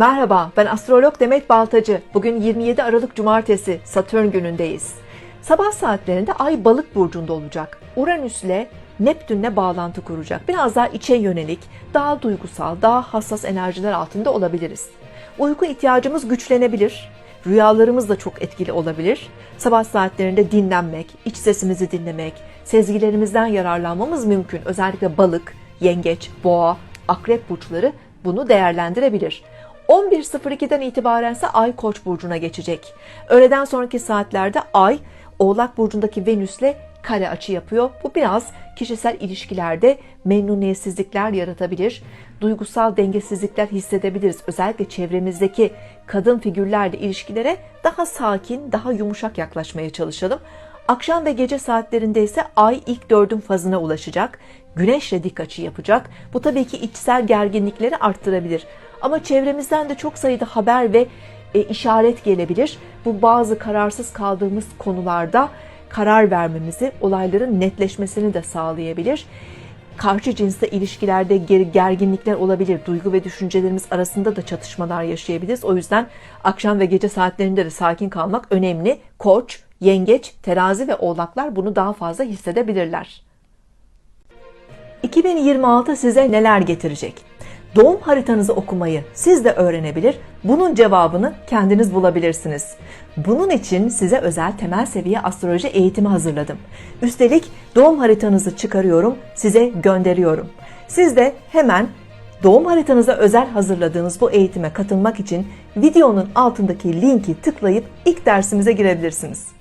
Merhaba, ben astrolog Demet Baltacı. Bugün 27 Aralık Cumartesi, Satürn günündeyiz. Sabah saatlerinde Ay Balık burcunda olacak. Uranüs'le Neptün'le bağlantı kuracak. Biraz daha içe yönelik, daha duygusal, daha hassas enerjiler altında olabiliriz. Uyku ihtiyacımız güçlenebilir. Rüyalarımız da çok etkili olabilir. Sabah saatlerinde dinlenmek, iç sesimizi dinlemek, sezgilerimizden yararlanmamız mümkün. Özellikle balık, yengeç, boğa, akrep burçları bunu değerlendirebilir. 11.02'den itibaren ise Ay Koç burcuna geçecek. Öğleden sonraki saatlerde Ay Oğlak burcundaki Venüs'le kare açı yapıyor. Bu biraz kişisel ilişkilerde memnuniyetsizlikler yaratabilir. Duygusal dengesizlikler hissedebiliriz. Özellikle çevremizdeki kadın figürlerle ilişkilere daha sakin, daha yumuşak yaklaşmaya çalışalım. Akşam ve gece saatlerinde ise ay ilk dördün fazına ulaşacak. Güneşle dik açı yapacak. Bu tabii ki içsel gerginlikleri arttırabilir. Ama çevremizden de çok sayıda haber ve e, işaret gelebilir. Bu bazı kararsız kaldığımız konularda karar vermemizi, olayların netleşmesini de sağlayabilir. Karşı cinsle ilişkilerde gerginlikler olabilir. Duygu ve düşüncelerimiz arasında da çatışmalar yaşayabiliriz. O yüzden akşam ve gece saatlerinde de sakin kalmak önemli. Koç, yengeç, terazi ve oğlaklar bunu daha fazla hissedebilirler. 2026 size neler getirecek? Doğum haritanızı okumayı siz de öğrenebilir, bunun cevabını kendiniz bulabilirsiniz. Bunun için size özel temel seviye astroloji eğitimi hazırladım. Üstelik doğum haritanızı çıkarıyorum, size gönderiyorum. Siz de hemen doğum haritanıza özel hazırladığınız bu eğitime katılmak için videonun altındaki linki tıklayıp ilk dersimize girebilirsiniz.